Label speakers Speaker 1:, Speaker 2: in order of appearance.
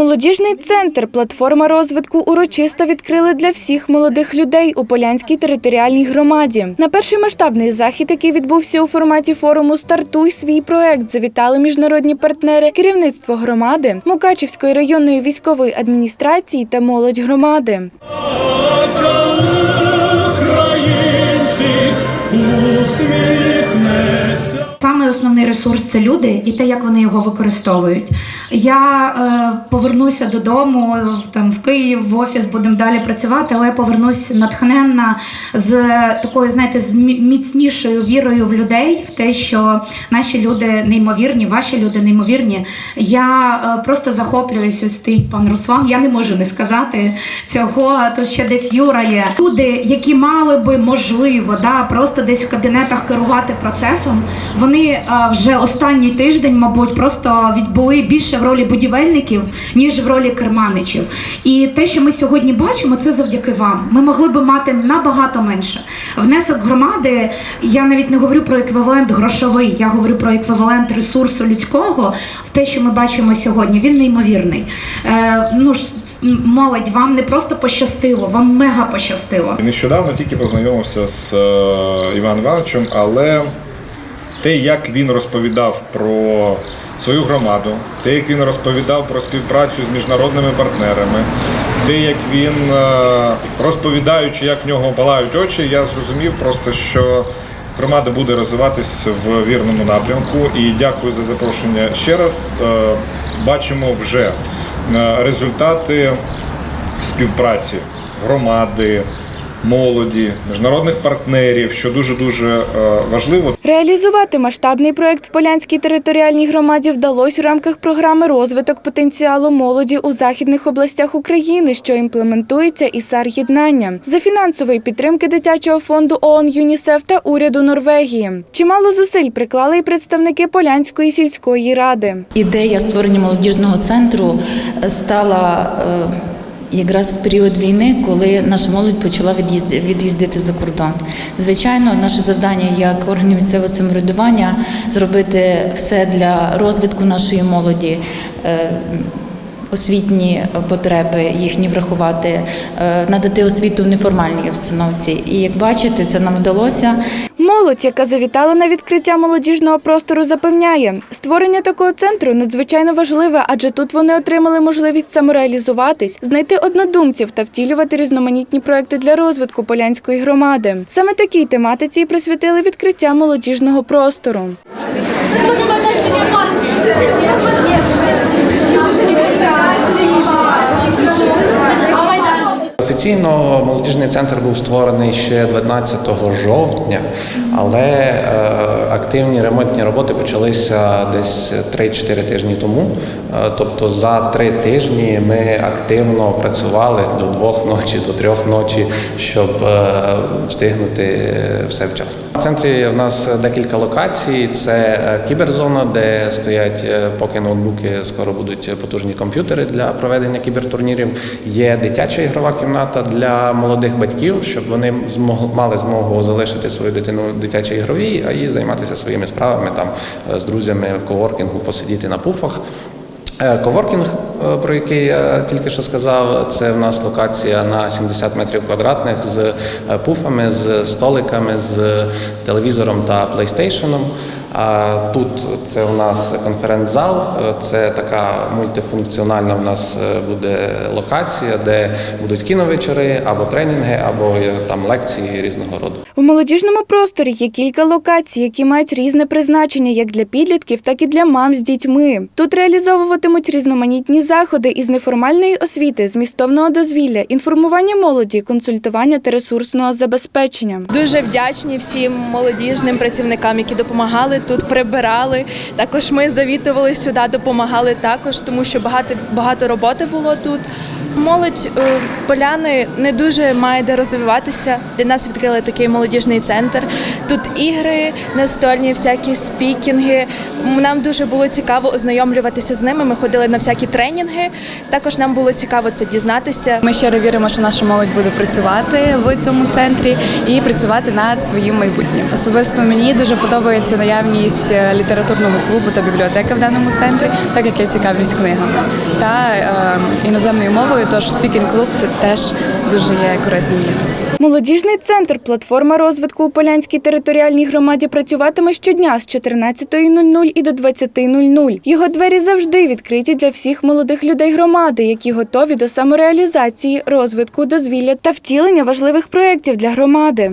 Speaker 1: Молодіжний центр платформа розвитку урочисто відкрили для всіх молодих людей у Полянській територіальній громаді. На перший масштабний захід, який відбувся у форматі форуму Стартуй свій проект. Завітали міжнародні партнери, керівництво громади, Мукачівської районної військової адміністрації та молодь громади.
Speaker 2: Ресурс це люди і те, як вони його використовують. Я е, повернуся додому там в Київ, в офіс будемо далі працювати, але я повернусь натхненна з такою, знаєте, з міцнішою вірою в людей, в те, що наші люди неймовірні, ваші люди неймовірні. Я е, просто захоплююся ось стоїть пан Руслан. Я не можу не сказати цього. Тут ще десь Юра є. Люди, які мали би можливо, да, просто десь в кабінетах керувати процесом. Вони е, вже останній тиждень, мабуть, просто відбули більше в ролі будівельників, ніж в ролі керманичів. І те, що ми сьогодні бачимо, це завдяки вам. Ми могли би мати набагато менше. Внесок громади, я навіть не говорю про еквівалент грошовий, я говорю про еквівалент ресурсу людського. В те, що ми бачимо сьогодні, він неймовірний. Е, ну ж, молодь, вам не просто пощастило, вам мега пощастило.
Speaker 3: Нещодавно тільки познайомився з е, Іваном Івановичем, але те, як він розповідав про свою громаду, те, як він розповідав про співпрацю з міжнародними партнерами, те, як він, е, розповідаючи, як в нього палають очі, я зрозумів просто, що громада буде розвиватись в вірному напрямку. І дякую за запрошення ще раз. Е, Бачимо вже е, результати співпраці громади, молоді, міжнародних партнерів, що дуже дуже важливо.
Speaker 1: Реалізувати масштабний проект в Полянській територіальній громаді вдалося у рамках програми розвиток потенціалу молоді у західних областях України, що імплементується ІСАР єднання за фінансової підтримки дитячого фонду ООН ЮНІСЕФ та уряду Норвегії. Чимало зусиль приклали і представники Полянської сільської ради.
Speaker 4: Ідея створення молодіжного центру стала е, якраз в період війни, коли наша молодь почала від'їзд- від'їздити за кордон. Звичайно, наше завдання як органів місцевого самоврядування зробити все для розвитку нашої молоді. Освітні потреби їхні врахувати, е, надати освіту в неформальній обстановці. І як бачите, це нам вдалося.
Speaker 1: Молодь, яка завітала на відкриття молодіжного простору, запевняє, створення такого центру надзвичайно важливе, адже тут вони отримали можливість самореалізуватись, знайти однодумців та втілювати різноманітні проекти для розвитку полянської громади. Саме такій тематиці і присвятили відкриття молодіжного простору.
Speaker 5: Офіційно молодіжний центр був створений ще 12 жовтня, але е, активні ремонтні роботи почалися десь 3-4 тижні тому. Е, тобто за три тижні ми активно працювали до двох ночі, до трьох ночі, щоб е, встигнути все вчасно. В центрі в нас декілька локацій. Це кіберзона, де стоять поки ноутбуки, скоро будуть потужні комп'ютери для проведення кібертурнірів. Є дитяча ігрова кімната для молодих батьків, щоб вони змог- мали змогу залишити свою дитину дитячій ігровій, а і займатися своїми справами там е, з друзями в коворкінгу, посидіти на пуфах. Е, Коворкінг, е, про який я тільки що сказав, це в нас локація на 70 метрів квадратних з пуфами, з столиками, з телевізором та плейстейшеном. А тут це у нас конференц-зал, це така мультифункціональна в нас е, буде локація, де будуть кіновечори або тренінги, або е, там лекції різного роду.
Speaker 1: У молодіжному просторі є кілька локацій, які мають різне призначення як для підлітків, так і для мам з дітьми. Тут реалізовуватимуть різноманітні заходи із неформальної освіти, змістовного дозвілля, інформування молоді, консультування та ресурсного забезпечення.
Speaker 6: Дуже вдячні всім молодіжним працівникам, які допомагали тут, прибирали. Також ми завітували сюди, допомагали також, тому що багато багато роботи було тут. Молодь е, поляни не дуже має де розвиватися. Для нас відкрили такий молодіжний центр. Тут ігри, настольні, всякі спікінги. Нам дуже було цікаво ознайомлюватися з ними. Ми ходили на всякі тренінги. Також нам було цікаво це дізнатися.
Speaker 7: Ми щиро віримо, що наша молодь буде працювати в цьому центрі і працювати над своїм майбутнім. Особисто мені дуже подобається наявність е, літературного клубу та бібліотеки в даному центрі, так як я цікавлюсь книгами та е, іноземною мовою. Тож спікінг клуб тут теж дуже є корисним для нас.
Speaker 1: Молодіжний центр платформа розвитку у Полянській територіальній громаді працюватиме щодня з 14.00 і до 20.00. Його двері завжди відкриті для всіх молодих людей громади, які готові до самореалізації, розвитку, дозвілля та втілення важливих проєктів для громади.